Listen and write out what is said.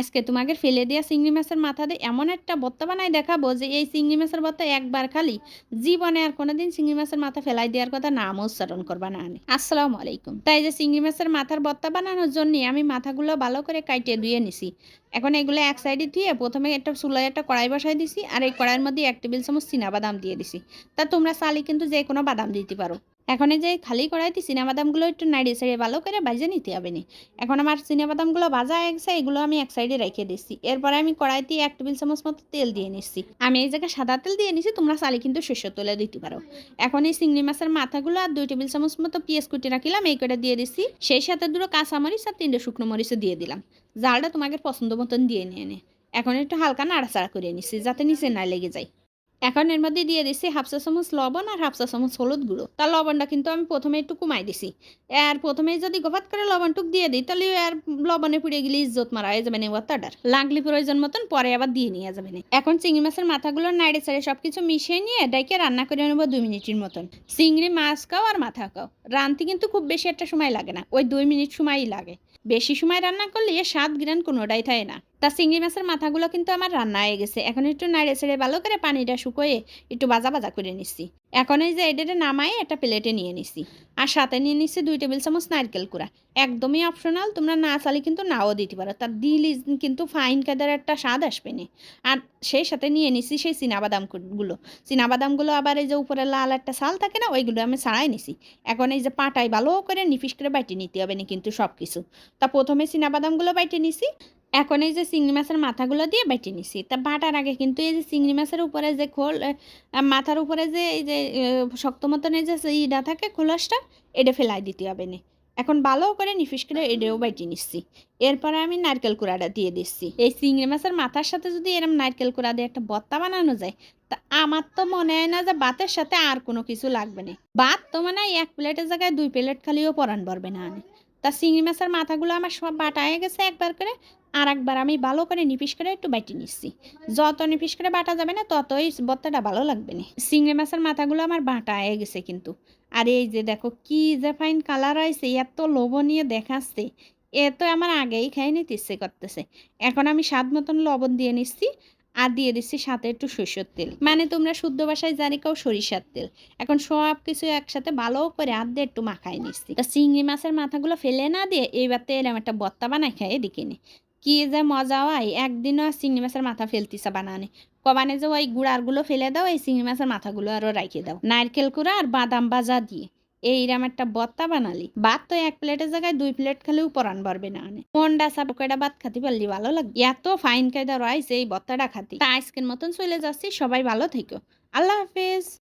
আজকে তোমাকে ফেলে দেওয়া চিংড়ি মাছের মাথা দিয়ে এমন একটা ভর্তা বানাই দেখাবো যে এই চিংড়ি মাছের ভর্তা একবার খালি জীবনে আর কোনোদিন চিংড়ি মাছের মাথা ফেলাই দেওয়ার কথা নাম উচ্চারণ করবা না আনে। আসসালামু আলাইকুম। তাই যে চিংড়ি মাছের মাথার ভর্তা বানানোর জন্য আমি মাথাগুলো ভালো করে কাইটে ধুয়ে নিছি। এখন এগুলো এক সাইডে ধুয়ে প্রথমে একটা চুলায় একটা কড়াই বসাই দিছি আর এই কড়াইয়ের মধ্যে এক টেবিল চামচ বাদাম দিয়ে দিছি। তা তোমরা চালি কিন্তু যে কোনো বাদাম দিতে পারো। এখন যে খালি কড়াইতে বাদামগুলো একটু নাড়িয়ে সাড়িয়ে ভালো করে ভাজে নিতে হবে না। এখন আমার বাদামগুলো ভাজা গেছে এগুলো আমি এক সাইডে রেখে দিচ্ছি এরপরে আমি কড়াইতে এক টেবিল চামচ মতো তেল দিয়ে নিচ্ছি আমি এই জায়গায় সাদা তেল দিয়ে নিচ্ছি তোমরা চালি কিন্তু শস্য তুলে দিতে পারো। এখন এই চিংড়ি মাছের মাথাগুলো আর দুই টেবিল চামচ মতো পেঁয়াজ কুটি রাখিলাম, এই করে দিয়ে দিচ্ছি সেই সাথে দুটো কাঁচা মরিচ আর তিনটে শুকনো মরিচও দিয়ে দিলাম। জালটা তোমাকে পছন্দ মতন দিয়ে নিয়ে নে। এখন একটু হালকা নাড়াচাড়া করে নিচ্ছি যাতে নিচে না লেগে যায়। এখন এর মধ্যে দিয়ে দিছি হাফসা চামচ লবণ আর হাফসা চামচ হলুদ গুঁড়ো। তার লবণটা কিন্তু আমি প্রথমে একটু কমাই দিছি। আর প্রথমে যদি গোপাত করে লবণটুক দিয়ে দিই, তাহলে আর লবণে পুড়ে গেলে ইজ্জত মারা হয়ে যাবে না ওয়াতাটার লাগলি প্রয়োজন মতন পরে আবার দিয়ে নিয়ে যাবে না। এখন চিংড়ি মাছের মাথাগুলো নাড়ে চাড়ে সব কিছু মিশিয়ে নিয়ে ডাইকে রান্না করে নেব দুই মিনিটের মতন। চিংড়ি মাছ খাও আর মাথা খাও। রানতে কিন্তু খুব বেশি একটা সময় লাগে না, ওই দুই মিনিট সময়ই লাগে। বেশি সময় রান্না করলে এর স্বাদ গ্রান কোনোটাই থাকে না। তা চিংড়ি মাছের মাথাগুলো কিন্তু আমার রান্না হয়ে গেছে। এখন একটু নাড়ে ছেড়ে ভালো করে পানিটা শুকোয়ে একটু বাজা বাজা করে নিচ্ছি। এখন এই যে এটাতে নামাই একটা প্লেটে নিয়ে নিচ্ছি। আর সাথে নিয়ে নিচ্ছি দুই টেবিল চামচ নারকেল কুড়া। একদমই অপশনাল তোমরা না চালে কিন্তু নাও দিতে পারো। তার দিলে কিন্তু ফাইন কাদার একটা স্বাদ আসবে না। আর সেই সাথে নিয়ে নিচ্ছি সেই চীনাবাদামগুলো চীনাবাদামগুলো আবার এই যে উপরে লাল একটা শাল থাকে না, ওইগুলো আমি ছাড়াই নিছি এখন এই যে পাটাই ভালো করে নিফিস করে বাইটে নিতে হবে না কিন্তু সব কিছু তা প্রথমে চীনাবাদামগুলো বাইটে নিছি এখন এই যে চিংড়ি মাছের মাথাগুলো দিয়ে বেটে নিছি। তা বাটার আগে কিন্তু এই যে চিংড়ি মাছের উপরে যে খোল মাথার উপরে যে এই যে শক্ত মতন এই যে ইডা থাকে খোলসটা, এটা ফেলাই দিতে হবে না এখন ভালো করে নিফিস করে এটাও বেটে নিচ্ছি। এরপরে আমি নারকেল কুড়াটা দিয়ে দিচ্ছি। এই চিংড়ি মাছের মাথার সাথে যদি এরম নারকেল কুড়া দিয়ে একটা বত্তা বানানো যায়, তা আমার তো মনে হয় না যে ভাতের সাথে আর কোনো কিছু লাগবে না। ভাত তো মানে এক প্লেটের জায়গায় দুই প্লেট খালিও পরান পারবে না তা চিংড়ি মাছের মাথাগুলো আমার সব বাটা হয়ে গেছে একবার করে আর একবার আমি ভালো করে নিপিস করে একটু বাইটি নিচ্ছি। যত নিপিস করে বাটা যাবে না, ততই বত্তাটা ভালো লাগবে না। চিংড়ি মাছের মাথাগুলো আমার বাটা হয়ে গেছে কিন্তু। আর এই যে দেখো, কি যে ফাইন কালার হয়েছে, এত লোভনীয় দেখাচ্ছে। এ তো আমার আগেই খাই নিতে ইচ্ছে করতেছে। এখন আমি স্বাদ মতন লবণ দিয়ে নিচ্ছি আর দিয়ে দিচ্ছি সাথে একটু সরষের তেল। মানে তোমরা শুদ্ধ ভাষায় জানি কাউ সরিষার তেল। এখন সব কিছু একসাথে ভালো করে হাত দিয়ে একটু মাখাই নিচ্ছি। তা চিংড়ি মাছের মাথাগুলো ফেলে না দিয়ে এইবার তো এরম একটা বত্তা বানাই খাই এদিকে নে। কি যে মজা হয়। একদিনও চিংড়ি মাছের মাথা ফেলতিছে বানানে। কবানে যে ওই গুড়ারগুলো ফেলে দাও, এই চিংড়ি মাছের মাথাগুলো আরও রাখে দাও। নারকেল কুড়া আর বাদাম বাজা দিয়ে। এইরকম একটা বত্তা বানালি। ভাত তো এক প্লেটের জায়গায় দুই প্লেট খালেও পরান পারবে না আনে। মনটা সাপ কয়টা ভাত খাতে পারলি? ভালো লাগে। এত ফাইন কায়দা রয়েছে এই বত্তাটা খাতি। তা মতন চলে যাচ্ছি। সবাই ভালো থেকো। আল্লাহ হাফেজ।